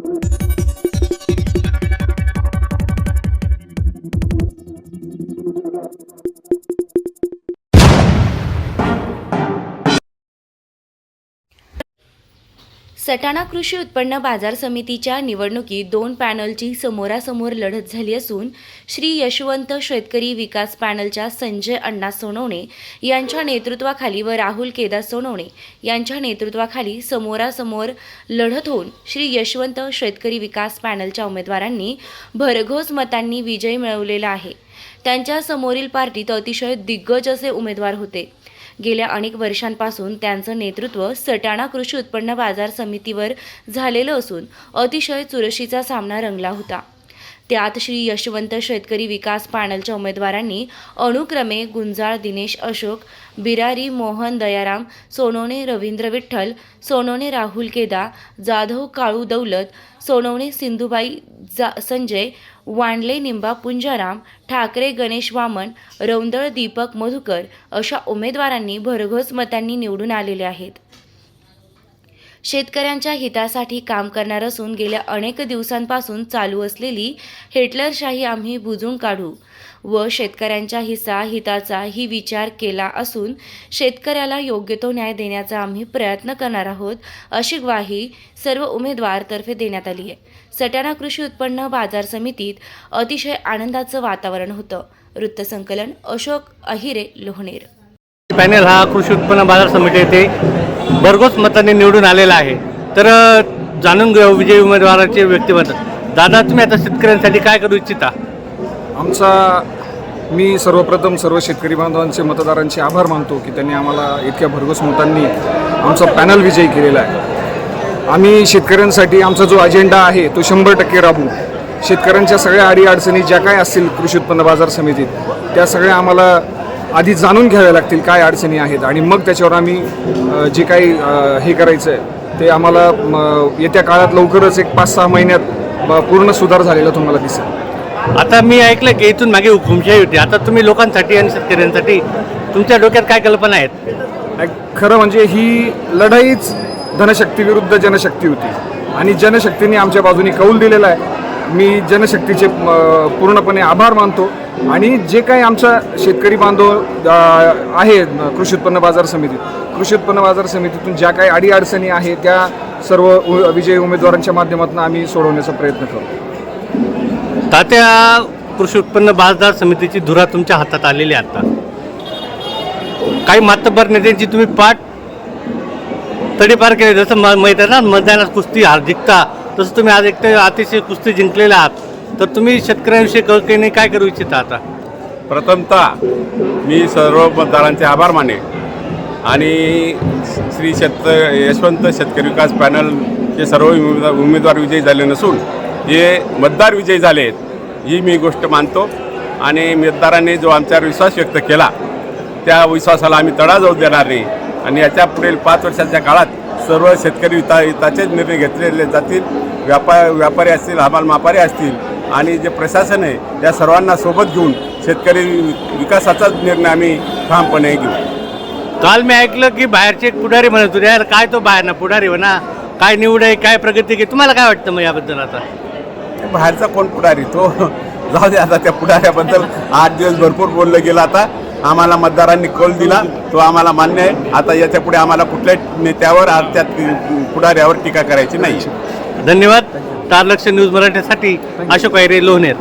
thank you Satana कृषी उत्पन्न बाजार समितीच्या निवडणुकीत दोन पॅनलची समोरासमोर लढत झाली असून श्री यशवंत शेतकरी विकास पॅनलच्या संजय अण्णा सोनवणे यांच्या नेतृत्वाखाली व राहुल केदार सोनवणे यांच्या नेतृत्वाखाली समोरासमोर लढत होऊन श्री यशवंत शेतकरी विकास पॅनलच्या उमेदवारांनी भरघोस मतांनी विजय मिळवलेला आहे. त्यांच्या समोरील पार्टीत अतिशय दिग्गज असे उमेदवार होते. गेल्या अनेक वर्षांपासून त्यांचं नेतृत्व सटाणा कृषी उत्पन्न बाजार समितीवर झालेलं असून अतिशय चुरशीचा सामना रंगला होता. त्यात श्री यशवंत शेतकरी विकास पॅनलच्या उमेदवारांनी अनुक्रमे गुंजाळ दिनेश अशोक बिरारी मोहन दयाराम सोनवणे रवींद्र विठ्ठल सोनवणे राहुल केदा जाधव काळू दौलत सोनवणे सिंधुबाई जा संजय वांडले निंबा पुंजाराम ठाकरे गणेश वामन रौंदळ दीपक मधुकर अशा उमेदवारांनी भरघोस मतांनी निवडून आलेले आहेत. शेतकऱ्यांच्या हितासाठी काम करणार असून गेल्या अनेक दिवसांपासून चालू असलेली हिटलरशाही आम्ही बुजून काढू व शेतकऱ्यांच्या हिस्सा हिताचा ही विचार केला असून शेतकऱ्याला योग्य तो न्याय देण्याचा आम्ही प्रयत्न करणार आहोत अशी ग्वाही सर्व उमेदवार तर्फे देण्यात आली आहे. सटाणा कृषी उत्पन्न बाजार समितीत अतिशय आनंदाचं वातावरण होतं. वृत्तसंकलन अशोक अहिरे लोहनेर. पॅनेल हा कृषी उत्पन्न बाजार समिती येथे भरघोस मतांनी निवडून आलेला आहे. तर जाणून घेऊ विजयी उमेदवाराचे व्यक्तिमत्व. दादा तुम्ही आता शेतकऱ्यांसाठी काय करू इच्छिता? आमचा मी सर्वप्रथम सर्व शेतकरी बांधवांचे मतदारांचे आभार मानतो की त्यांनी आम्हाला इतक्या भरघोस मतांनी आमचा पॅनल विजयी केलेला आहे. आम्ही शेतकऱ्यांसाठी आमचा जो अजेंडा आहे तो शंभर टक्के राबवू शेतकऱ्यांच्या सगळ्या अडीअडचणी ज्या काय असतील कृषी उत्पन्न बाजार समितीत त्या सगळ्या आम्हाला आधी जाणून घ्याव्या लागतील काय अडचणी आहेत आणि मग त्याच्यावर आम्ही जे काही हे करायचं आहे ते आम्हाला येत्या काळात लवकरच एक पाच सहा महिन्यात पूर्ण सुधार झालेला तुम्हाला दिसेल. आता मी ऐकलं की इथून मागे हुकुमशाही होती. आता तुम्ही लोकांसाठी आणि शेतकऱ्यांसाठी तुमच्या डोक्यात काय कल्पना आहेत? खरं म्हणजे ही लढाईच धनशक्ती विरुद्ध जनशक्ती होती. आणि जनशक्तीने आमच्या बाजूने कौल दिलेला आहे. मी जनशक्तीचे पूर्णपणे आभार मानतो. आणि जे काही आमचा शेतकरी बांधव आहे कृषी उत्पन्न बाजार समितीत कृषी उत्पन्न बाजार समितीतून ज्या काही अडीअडचणी आहेत त्या सर्व विजयी उमेदवारांच्या माध्यमातून आम्ही सोडवण्याचा प्रयत्न करतो. तात्या कृषी उत्पन्न बाजार समितीची धुरा तुमच्या हातात आलेली आता. काही मातब्बर नेत्यांची तुम्ही पाठ तडीपार केली जसं म मैदानात कुस्ती हार जिंकता तसं तुम्ही आज एक अतिशय कुस्ती जिंकलेला आहात. तर तुम्ही शेतकऱ्यांविषयी कळकळीने काय करू इच्छिता आता? प्रथमतः मी सर्व मतदारांचे आभार माने आणि श्री शेत यशवंत शेतकरी विकास पॅनलचे सर्व उमेदवार उमेदवार विजयी झाले नसून हे मतदार विजयी झाले आहेत ही मी गोष्ट मानतो. आणि मतदारांनी जो आमच्यावर विश्वास व्यक्त केला त्या विश्वासाला आम्ही तडा जाऊ देणार नाही. आणि याच्या पुढील पाच वर्षाच्या काळात सर्व शेतकरी हिता हिताचेच निर्णय घेतलेले जातील. व्यापार व्यापारी असतील हमाल मापारी असतील. आणि जे प्रशासन आहे या सर्वांना सोबत घेऊन शेतकरी विकासाचाच निर्णय आम्ही ठामपणे घेऊ. काल मी ऐकलं की बाहेरचे एक पुढारी म्हणत होते यार काय तो बाहेर ना पुढारी म्हणा? काय निवड आहे काय प्रगती आहे? तुम्हाला काय वाटतं मग याबद्दल आता? बाहेरचा कोण पुढारी? तो जाऊ दे आता त्या पुढाऱ्याबद्दल आठ दिवस भरपूर बोललं गेलं आता. आम्हाला मतदारांनी कौल दिला तो आम्हाला मान्य आहे. आता याच्यापुढे आम्हाला कुठल्या नेत्यावर त्या पुढाऱ्यावर टीका करायची नाही. धन्यवाद. स्टार लक्ष न्यूज मराठीसाठी अशोक आयरे लोहनेर